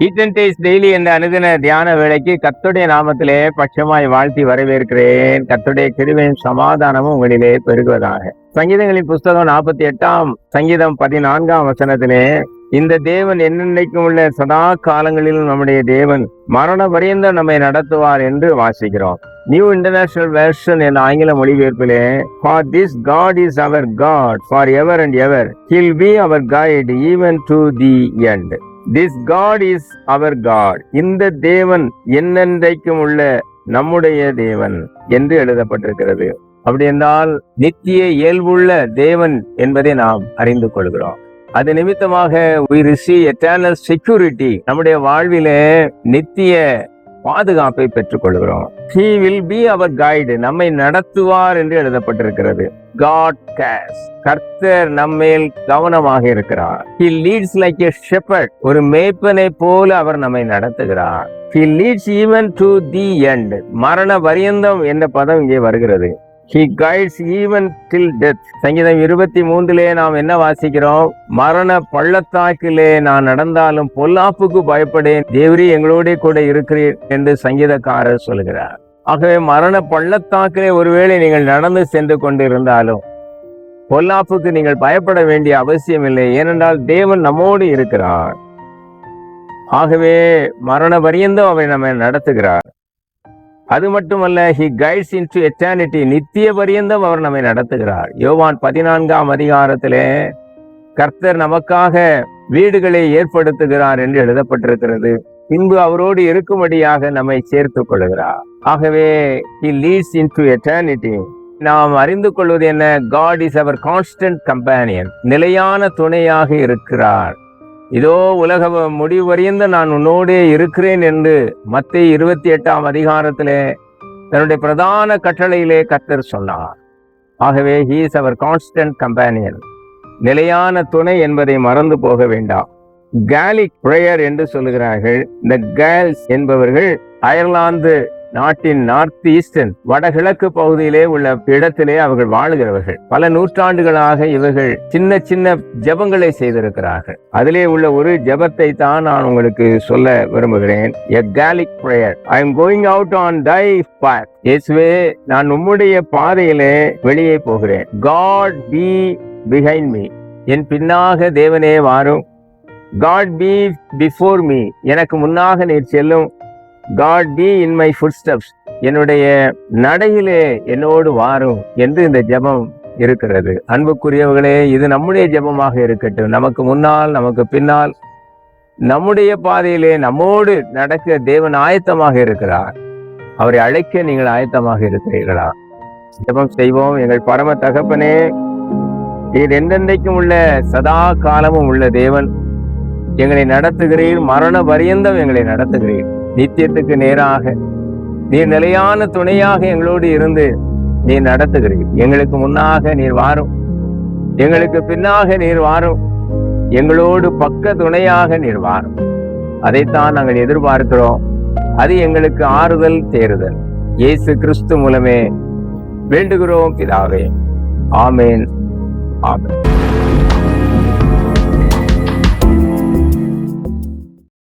Tease daily என்ற அனுதின தியான வேலைக்கு கத்துடைய நாமத்திலே பட்சமாய் வாழ்த்தி வரவேற்கிறேன். கத்துடைய கிருவையும் சமாதானமும் உங்களிலே பெருகுவதாக. சங்கீதங்களின் புஸ்தகம் நாற்பத்தி எட்டாம் சங்கீதம் பதினான்காம் வசனத்திலே இந்த தேவன் என்னென்னைக்கும் உள்ள சதா காலங்களிலும் நம்முடைய தேவன் மரண பரியந்தம் நம்மை நடத்துவார் என்று வாசிக்கிறோம். நியூ இன்டர்நேஷனல் வெர்ஷன் என்ற ஆங்கில மொழிபெயர்ப்பிலே for this God is our God for ever and ever he'll be our guide even to the end this God is our God இந்த தேவன் என்னென்றைக்கும் உள்ள நம்முடைய தேவன் என்று எழுதப்பட்டிருக்கிறது. அப்படி என்றால் நித்திய இயல்புள்ள தேவன் என்பதை நாம் அறிந்து கொள்கிறோம். அது நிமித்தமாக we receive eternal நம்முடைய வாழ்விலே நித்திய பாதுகாப்பை பெற்றுக் கொள்கிறோம் he will be our guide நம்மை நடத்துவார் என்று எழுதப்பட்டிருக்கிறது. காட் கேர்ஸ் கர்த்தர் நம்மேல் கவனமாக இருக்கிறார். He leads like a shepherd ஒரு மேய்ப்பனை போல அவர் நம்மை நடத்துகிறார். He leads even to the end மரண பரியந்தம் என்ற பதம் இங்கே வருகிறது. He guides even till death சங்கீதம் இருபத்தி மூன்றிலே நாம் என்ன வாசிக்கிறோம்? மரண பள்ளத்தாக்கிலே நான் நடந்தாலும் பொல்லாப்புக்கு பயப்படேன். தேவரி எங்களோட கூட இருக்கிறேன் என்று சங்கீதக்காரர் சொல்கிறார். ஆகவே மரண பள்ளத்தாக்கிலே ஒருவேளை நீங்கள் நடந்து சென்று கொண்டிருந்தாலும் பொல்லாப்புக்கு நீங்கள் பயப்பட வேண்டிய அவசியம் இல்லை ஏனென்றால் தேவன் நம்மோடு இருக்கிறார். ஆகவே மரண பரியந்தம் அவை நம்மை நடத்துகிறார். அது மட்டுமல்ல he guides in to eternity நித்திய பரியந்தம் அவர் நம்மை நடத்துகிறார். யோவான் பதினான்காம் அதிகாரத்திலே கர்த்தர் நமக்காக வீடுகளை ஏற்படுத்துகிறார் என்று எழுதப்பட்டிருக்கிறது. பின்பு அவரோடு இருக்கும்படியாக நம்மை சேர்த்து கொள்கிறார் ஆகவே he leads in to eternity நாம் அறிந்து கொள்வது என்ன? God is our constant companion நிலையான துணையாக இருக்கிறார். இதோ உலக முடிவு நான் உன்னோடே இருக்கிறேன் என்று மத்திய இருபத்தி எட்டாம் அதிகாரத்திலே தன்னுடைய பிரதான கட்டளையிலே கத்தர் சொன்னார். ஆகவே he is our constant companion நிலையான துணை என்பதை மறந்து போக வேண்டாம். கேலிக் பிரேயர் என்று சொல்லுகிறார்கள். இந்த கேல்ஸ் என்பவர்கள் அயர்லாந்து நாட்டின் நார்த் ஈஸ்டர்ன் வடகிழக்கு பகுதியிலே உள்ள இடத்திலே அவர்கள் வாழுகிறவர்கள். பல நூற்றாண்டுகளாக இவர்கள் சின்ன சின்ன ஜெபங்களை செய்திருக்கிறார்கள். அதிலே உள்ள ஒரு ஜபத்தை தான் நான் உங்களுக்கு சொல்ல விரும்புகிறேன். A Gaelic prayer I am going out on thy path இயேசுவே நான் உம்முடைய பாதையிலே வெளியே போகிறேன். காட் பி பிஹைண்ட் மீ என் பின்னாக தேவனே வாரும். காட் பி பிஃபோர் மீ எனக்கு முன்னாக நீர் செல்லும். God be in my footsteps என்னுடைய நடையிலே என்னோடு வாரும் என்று இந்த ஜெபம் இருக்கிறது. அன்புக்குரியவர்களே இது நம்முடைய ஜெபமாக இருக்கட்டும். நமக்கு முன்னால் நமக்கு பின்னால் நம்முடைய பாதையிலே நம்மோடு நடக்க தேவன் ஆயத்தமாக இருக்கிறார். அவரை அழைக்க நீங்கள் ஆயத்தமாக இருக்கிறீர்களா? ஜெபம் செய்வோம். எங்கள் பரம தகப்பனே நீர் எந்தெந்தைக்கும் உள்ள சதா காலமும் உள்ள தேவன். எங்களை நடத்துகிறீர் மரண பரியந்தம் எங்களை நடத்துகிறீர். நித்தியத்துக்கு நேராக நீர் நிலையான துணையாக எங்களோடு இருந்து நீர் நடத்துகிறீர். எங்களுக்கு முன்னாக நீர் வாரும். எங்களுக்கு பின்னாக நீர் வாரும். எங்களோடு பக்க துணையாக நீர் வாரும். அதைத்தான் நாங்கள் எதிர்பார்க்கிறோம். அது எங்களுக்கு ஆறுதல் தேறுதல். இயேசு கிறிஸ்து மூலமே வேண்டுகிறோம் பிதாவே. ஆமேன். ஆமேன்.